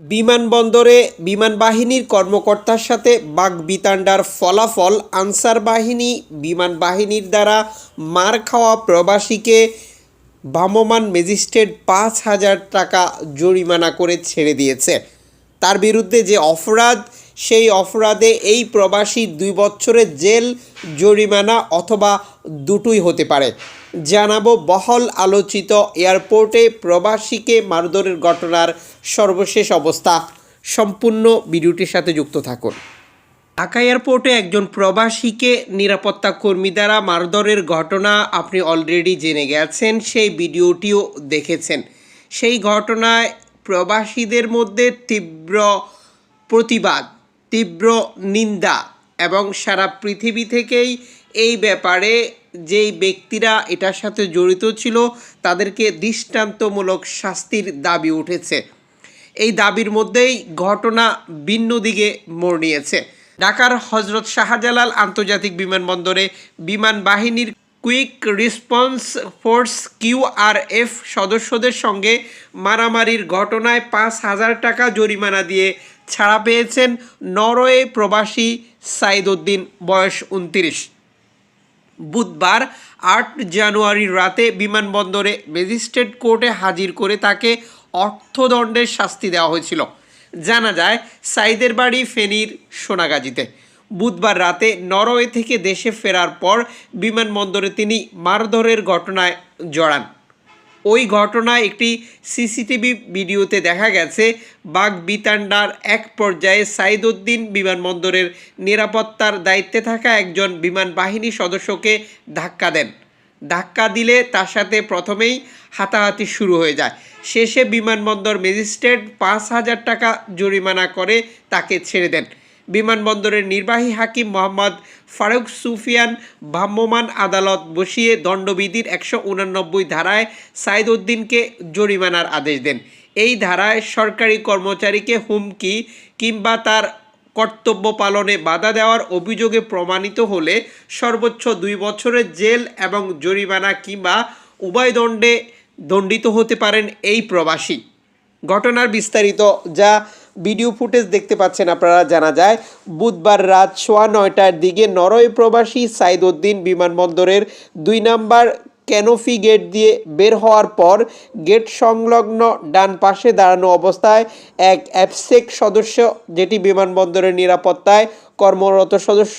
বিমানবন্দরে বিমান বাহিনীর কর্মকর্তার সাথে বাগবিতান্ডার ফলাফল আনসার বাহিনী বিমান বাহিনীর দ্বারা মার খাওয়া প্রবাসীকে ভ্রাম্যমাণ ম্যাজিস্ট্রেট পাঁচ হাজার টাকা জরিমানা করে ছেড়ে দিয়েছে। তার বিরুদ্ধে যে অপরাধ, সেই অপরাধে এই প্রবাসী দুই বছরের জেল, জরিমানা অথবা দুটোই হতে পারে। জানাব বহল আলোচিত এয়ারপোর্টে প্রবাসীকে মারধরের ঘটনার সর্বশেষ অবস্থা। সম্পূর্ণ ভিডিওটির সাথে যুক্ত থাকুন। ঢাকা এয়ারপোর্টে একজন প্রবাসীকে নিরাপত্তা কর্মী দ্বারা মারধরের ঘটনা আপনি অলরেডি জেনে গেছেন, সেই ভিডিওটিও দেখেছেন। সেই ঘটনায় প্রবাসীদের মধ্যে তীব্র প্রতিবাদ, তীব্র নিন্দা এবং সারা পৃথিবী থেকেই এই ব্যাপারে যেই ব্যক্তিরা এটার সাথে জড়িত ছিল, তাদেরকে দৃষ্টান্তমূলক শাস্তির দাবি উঠেছে। এই দাবির মধ্যেই ঘটনা ভিন্ন দিকে মোড় নিয়েছে। ঢাকার হজরত শাহজালাল আন্তর্জাতিক বিমানবন্দরে বিমান বাহিনীর কুইক রেসপন্স ফোর্স কিউআরএফ সদস্যদের সঙ্গে মারামারির ঘটনায় পাঁচ হাজার টাকা জরিমানা দিয়ে ছাড়া পেয়েছেন নরওয়ে প্রবাসী সাইদুদ্দিন, বয়স উনত্রিশ বুধবার আট জানুয়ারির রাতে বিমানবন্দরে ম্যাজিস্ট্রেট কোর্টে হাজির করে তাকে অর্থদণ্ডের শাস্তি দেওয়া হয়েছিল। জানা যায়, সাইদের বাড়ি ফেনীর সোনাগাজীতে। বুধবার রাতে নরওয়ে থেকে দেশে ফেরার পর বিমানবন্দরে তিনি মারধরের ঘটনায় জড়ান। ওই ঘটনায় একটি সিসিটিভি ভিডিওতে দেখা গেছে বাঘ বিতান্ডার এক পর্যায়ে সাইদুদ্দিন বিমানবন্দরের নিরাপত্তার দায়িত্বে থাকা একজন বিমান বাহিনী সদস্যকে ধাক্কা দেন। ধাক্কা দিলে তার সাথে প্রথমেই হাতাহাতি শুরু হয়ে যায়। শেষে বিমানবন্দর ম্যাজিস্ট্রেট পাঁচ হাজার টাকা জরিমানা করে তাকে ছেড়ে দেন। বিমানবন্দরের নির্বাহী হাকিম মোহাম্মদ ফারুক সুফিয়ান ভ্রাম্যমাণ আদালত বসিয়ে দণ্ডবিধির একশো উনানব্বই ধারায় সাইদ উদ্দিনকে জরিমানার আদেশ দেন। এই ধারায় সরকারি কর্মচারীকে হুমকি কিংবা তার কর্তব্য পালনে বাধা দেওয়ার অভিযোগে প্রমাণিত হলে সর্বোচ্চ দুই বছরের জেল এবং জরিমানা কিংবা উভয় দণ্ডে দণ্ডিত হতে পারেন এই প্রবাসী। ঘটনার বিস্তারিত যা ভিডিও ফুটেজ দেখতে পাচ্ছেন আপনারা, জানা যায় বুধবার রাত সোয়া নয়টার দিকে নরওয়ে প্রবাসী সাইদ উদ্দিন বিমানবন্দরের দুই নাম্বার ক্যানোফি গেট দিয়ে বের হওয়ার পর গেট সংলগ্ন ডান পাশে দাঁড়ানো অবস্থায় এক অ্যাপসেক সদস্য, যেটি বিমানবন্দরের নিরাপত্তায় কর্মরত সদস্য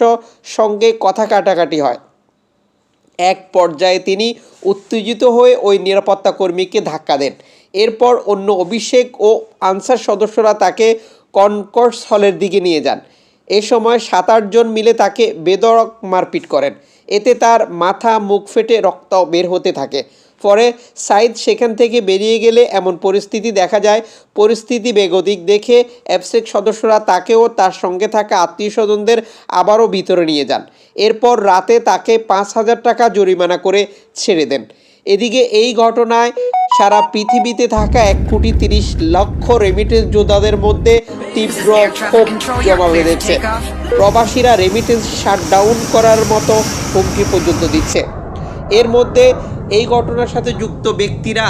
সঙ্গে কথা কাটাকাটি হয়। এক পর্যায়ে তিনি উত্তেজিত হয়ে ওই নিরাপত্তা কর্মীকে ধাক্কা দেন। এরপর অন্য অভিষেক ও আনসার সদস্যরা তাকে কনকর্স হলের দিকে নিয়ে যান। এ সময় সাত আটজন মিলে তাকে বেদরক মারপিট করেন। এতে তার মাথা, মুখ ফেটে রক্ত বের হতে থাকে। পরে সাইদ সেখান থেকে বেরিয়ে গেলে এমন পরিস্থিতি দেখা যায়। পরিস্থিতি বেগতিক দেখে অ্যাপসেক সদস্যরা তাকেও তার সঙ্গে থাকা আত্মীয় স্বজনদের আবারও ভিতরে নিয়ে যান। এরপর রাতে তাকে পাঁচ হাজার টাকা জরিমানা করে ছেড়ে দেন। এদিকে এই ঘটনায় সারা পৃথিবীতে থাকা এক কোটি তিরিশ লক্ষ রেমিটেন্স যোদ্ধাদের মধ্যে তীব্র ক্ষোভ জমা বেঁধেছে। প্রবাসীরা রেমিটেন্স শাটডাউন করার মতো হুমকি পর্যন্ত দিচ্ছে। এর মধ্যে এই ঘটনার সাথে যুক্ত ব্যক্তিরা,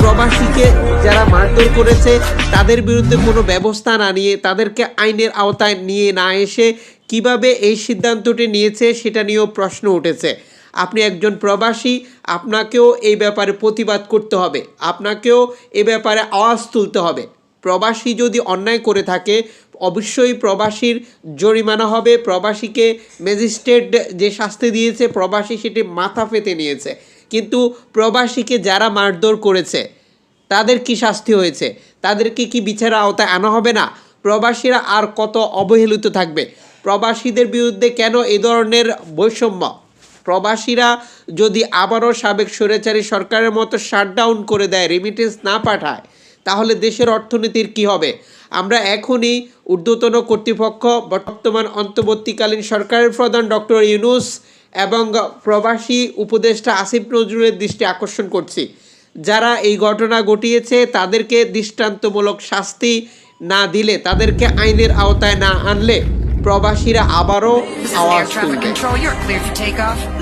প্রবাসীকে যারা মারধর করেছে, তাদের বিরুদ্ধে কোনো ব্যবস্থা না নিয়ে, তাদেরকে আইনের আওতায় নিয়ে না এসে কীভাবে এই সিদ্ধান্তটি নিয়েছে সেটা নিয়েও প্রশ্ন উঠেছে। আপনি একজন প্রবাসী আপনাকেও এই ব্যাপারে প্রতিবাদ করতে হবে। আপনাকেও এ ব্যাপারে আওয়াজ তুলতে হবে। প্রবাসী যদি অন্যায় করে থাকে, অবশ্যই প্রবাসীর জরিমানা হবে। প্রবাসীকে ম্যাজিস্ট্রেট যে শাস্তি দিয়েছে, প্রবাসী সেটি মাথা পেতে নিয়েছে। কিন্তু প্রবাসীকে যারা মারধর করেছে, তাদের কি শাস্তি হয়েছে? তাদেরকে কি বিচারের আওতায় আনা হবে না? প্রবাসীরা আর কত অবহেলিত থাকবে? প্রবাসীদের বিরুদ্ধে কেন এ ধরনের বৈষম্য? প্রবাসীরা যদি আবারও সাবেক স্বৈরাচারী সরকারের মতো শাটডাউন করে দেয় রেমিটেন্স না পাঠায়, তাহলে দেশের অর্থনীতির কি হবে? আমরা এখনই ঊর্ধ্বতন কর্তৃপক্ষ, বর্তমান অন্তর্বর্তীকালীন সরকারের প্রধান ডক্টর ইউনুস এবং প্রবাসী উপদেষ্টা আসিফ নজরুলের দৃষ্টি আকর্ষণ করছি। যারা এই ঘটনা ঘটিয়েছে, তাদেরকে দৃষ্টান্তমূলক শাস্তি না দিলে, তাদেরকে আইনের আওতায় না আনলে প্রবাসীরা আবারও আওয়াজ শুনবে তুলবে।